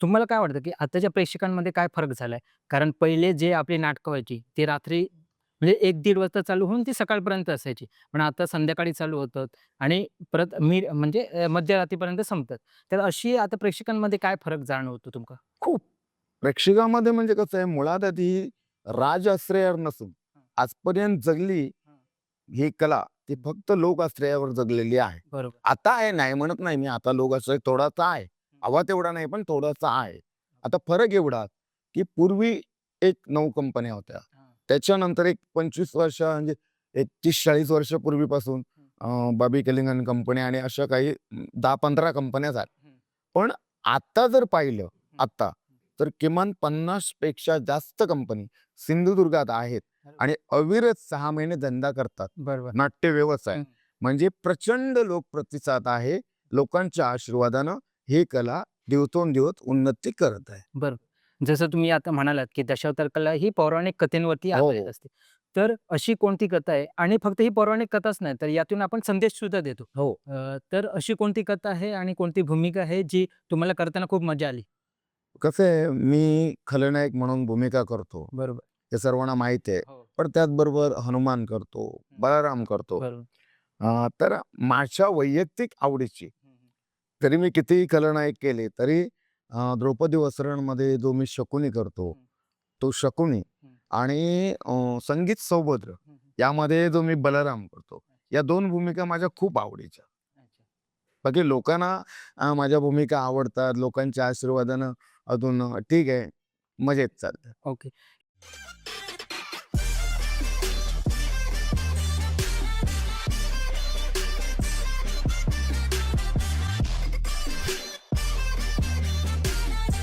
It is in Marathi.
तुम्हाला काय वाटतं, की आताच्या प्रेक्षकांमध्ये काय फरक झालाय? कारण पहिले जे आपली नाटकं व्हायची, ती रात्री म्हणजे 1-1.5 वाजता चालू होऊन ती सकाळपर्यंत असायची. पण आता संध्याकाळी चालू होतात आणि परत मी म्हणजे अ, मध्यरात्रीपर्यंत संपतात. तर अशी आता प्रेक्षकांमध्ये काय फरक जाणवतो तुमका? खूप. प्रेक्षकामध्ये म्हणजे कसं आहे, मुळात आधी राजआश्रयावर नसून आजपर्यंत जगली ही कला, ती फक्त लोकाश्रयावर जगलेली आहे. बरोबर. आता आहे, नाही म्हणत नाही मी, आता लोकाश्रय थोडासा आहे. हवा तेवढा नाही, पण थोडासा आहे. आता फरक एवढा, की पूर्वी एक 9 कंपन्या होत्या. त्याच्यानंतर एक 25 वर्ष म्हणजे एक 30-40 वर्षापूर्वीपासून अ, बॉबी कलिंगन कंपनी आणि अशा काही 10-15 कंपन्या झाल्या. पण आता जर पाहिलं, आता तर किमान 50 पेक्षा जास्त कंपनी सिंधुदुर्गात आहेत आणि अविरत 6 महिने धंदा करतात. बरोबर. नाट्य व्यवसाय. म्हणजे प्रचंड लोकप्रतिसाद आहे. लोकांच्या आशीर्वादानं ही कला दिवसेंदिवस उन्नती करत आहे. बरोबर. जसं तुम्ही आता म्हणालात, की दशावतार कला ही पौराणिक कथेंवरती हो, आधारित. असते. तर अशी कोणती कथा आहे आणि फक्त ही पौराणिक कथाच नाही, तर यातून आपण संदेश सुद्धा देतो. हो. अ, तर अशी कोणती कथा आहे आणि कोणती भूमिका आहे, जी तुम्हाला करताना खूप मजा आली? कसं आहे, मी खलनायक म्हणून भूमिका करतो. बरोबर. हे सर्वांना माहिती आहे. हो. पण त्याचबरोबर हनुमान करतो. बळराम करतो. बरोबर. अ, तर माझ्या वैयक्तिक आवडीची जरी मी कितीही खलनायक केले, तरी अ, द्रौपदी वस्त्रणमध्ये जो मी शकुनी करतो. तो शकुनी. आणि अ, संगीत सौभद्र यामध्ये जो मी बलराम करतो. या 2 भूमिका माझ्या खूप आवडीच्या. बाकी लोकांना अ, माझ्या भूमिका आवडतात. लोकांच्या आशीर्वादानं अजून अ, ठीक आहे, मजेत चालतं. ओके.